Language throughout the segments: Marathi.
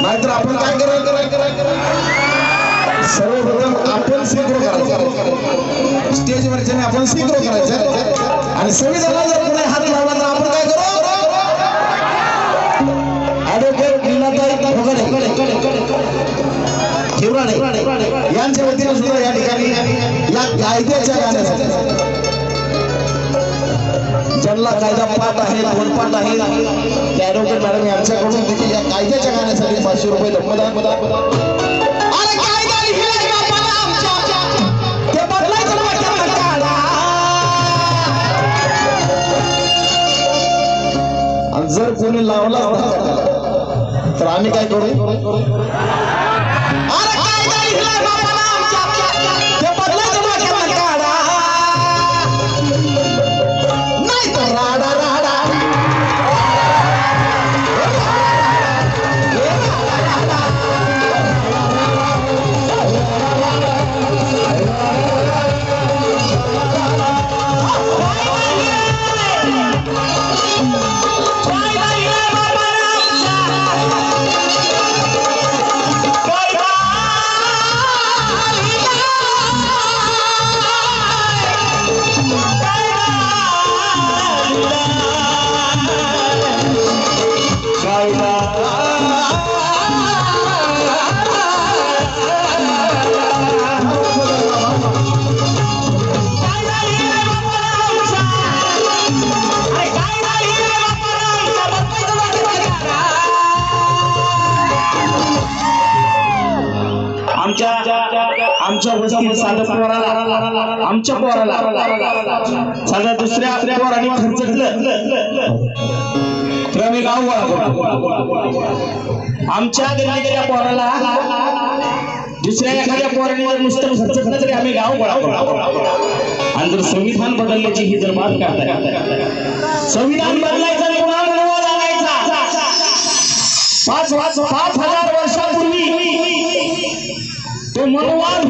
नाहीतर आपण काय करायचं सर्वप्रथम आपण करायचं स्टेजवरच्याने आपण स्वीकार करायचं आणि संविधानाला जर कोणी हात लावला तर आपण काय करू ॲडव्होकेट लीलाताई भोगडे यांच्या सुद्धा या ठिकाणी या कायद्याच्या गाण्यासाठी त्यांना कायदा पाठ आहे पाठ आहे त्या ॲडव्होकेट मॅडम यांच्याकडून देखील या कायद्याच्या गाण्यासाठी पाचशे रुपये धन्यवाद आणि जर कोणी लावला तर आम्ही काय करू? आमच्या वस्तीत साधं पोराला आमच्या पोराला. साधा दुसऱ्या पोराने खर्चटलं तर आम्ही गाव गोळा आमच्या गल्लीतल्या पोराला दुसऱ्या एखाद्या पोराणीवर नुसतं खर्च तरी आम्ही गाव गोळा आणि जर संविधान बदलण्याची ही जर बात करताय संविधान बदलायचं पुन्हा मनवा लागायचा. पाच पाच पाच हजार वर्षापूर्वी तो मनोवाद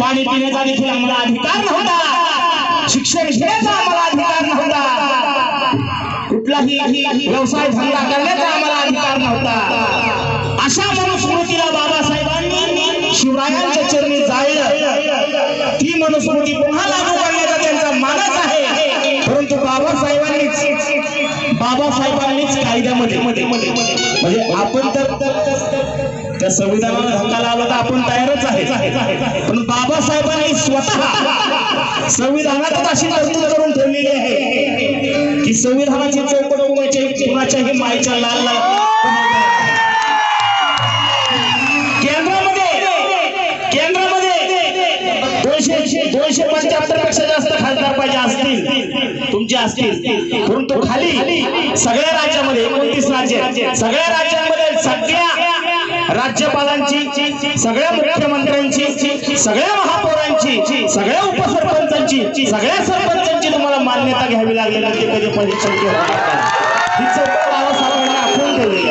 पाणी पिण्याचा देखील आम्हाला अधिकार नव्हता. शिक्षण घेण्याचा आम्हाला अधिकार नव्हता. कुठलाही व्यवसाय धंदा करण्याचा आम्हाला अधिकार नव्हता. अशा मनुस्मृतीला बाबासाहेबांनी शिवरायांच्या चरणी जाळलं. ती मनुस्मृती पुन्हा लागू करण्याचा त्यांचा मानस आहे. परंतु बाबासाहेबांनीच बाबासाहेबांनीच कायद्यामध्ये म्हणजे आपण तर त्या संविधानाला धक्का लावला तर आपण तयारच आहे. पण बाबासाहेबांनी स्वतः संविधानातच अशी तरतूद करून ठेवलेली आहे. की संविधानाची चौकट कुणाच्या कुणाच्याही मायच्या लाल लाल केंद्रामध्ये केंद्रामध्ये दोनशे दोनशे पंच्याहत्तरपेक्षा जास्त खासदार पाहिजे असतील. तुमचे असतील. परंतु खाली सगळ्या राज्यामध्ये एकोणतीस राज्य सगळ्या राज्यांमध्ये सगळ्या राज्यपालांची सगळ्या मुख्यमंत्र्यांची सगळ्या महापौरांची सगळ्या उपसरपंचांची सगळ्या सरपंचांची तुम्हाला मान्यता घ्यावी लागली नाही कधी पण केलं होणार नाही. ही आखून ठेवलेली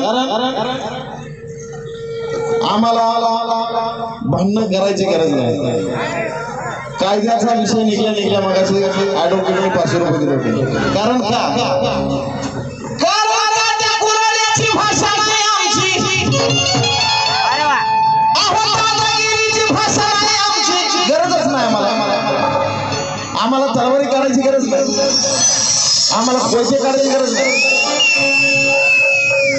कारण आम्हाला भांडणं करायची गरज नाही. कायद्याचा विषय निघल्या निघल्या मग ऍडव्होकेटने पाचशे रुपये दिले होते. कारण का? कारण त्या कुऱ्हाडीची भाषा नाही आमची. अहो, दादागिरीची भाषा नाही आमची. गरजच नाही आम्हाला. आम्हाला तलवारी काढायची गरज नाही. आम्हाला पैसे काढायची गरज नाही.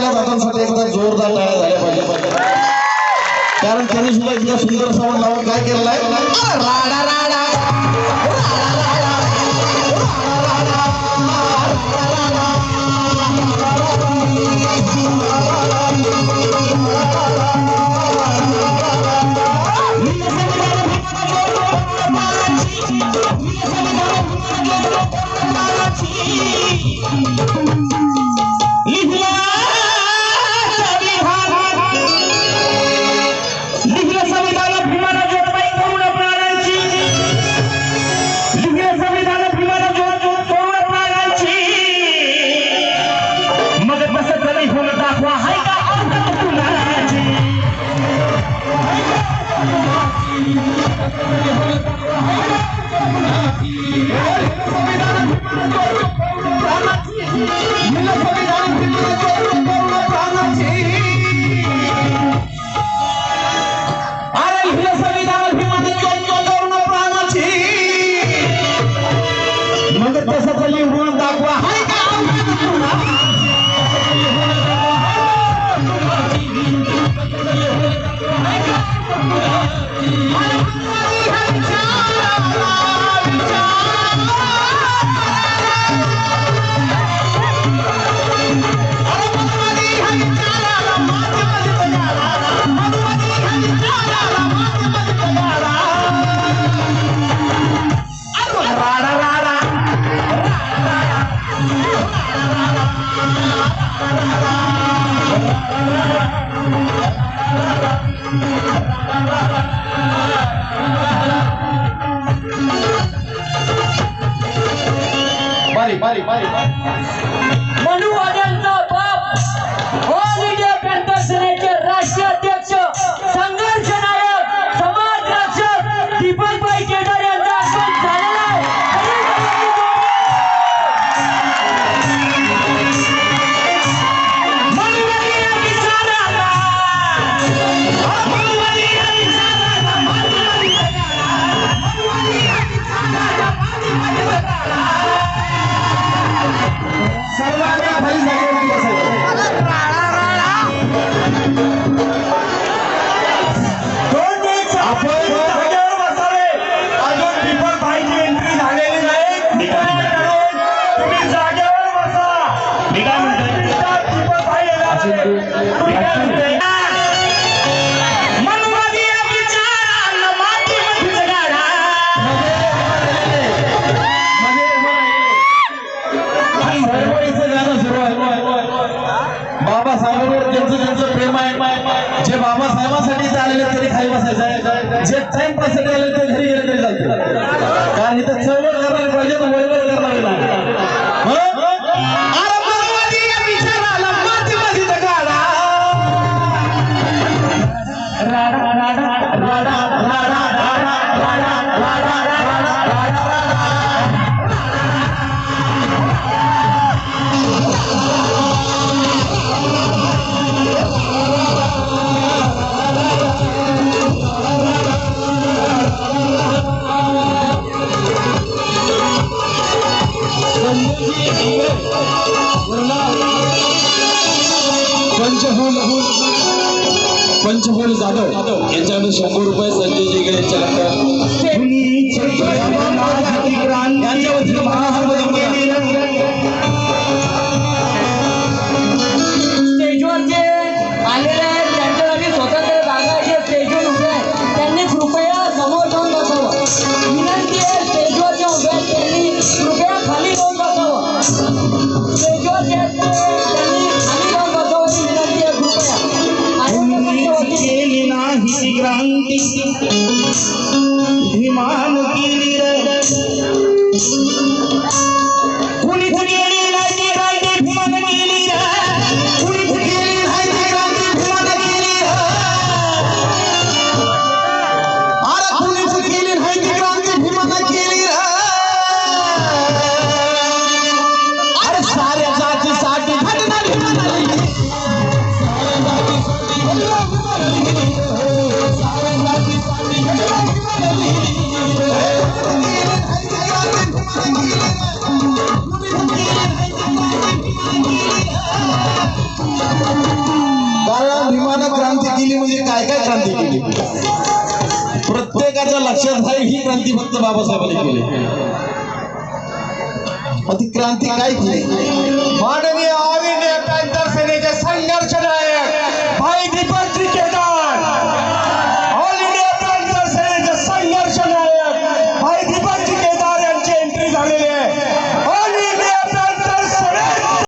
केल्या दादांसाठी एकदा जोरदार तयार झाल्या पाहिजे. कारण त्यांनी सुद्धा इतका सुंदर सावंत लावून काय केलेला आहे? राडा राडा آسياء balik, balik, balik. Manu ada बाबासाहेबांवर त्यांचं त्यांचं प्रेम आहे जे बाबासाहेबांसाठी आलेले तरी खाई बसायचं जे टाइमपाससाठी आले ते घरी गेले तरी चालते कारण इथं चळवळ करणार पाहिजे तर वळवळ करणारे नाही पंचफूल पंचफूल जाधव. यांच्याकडे शंभर रुपये संजय जिगळे यांच्या वतीनं प्रयत्न बाबासाहेबांनी केले. मग क्रांती काय केली माननीय आविने पॅन्थर सेनेचे संघर्ष नायक भाई दीपक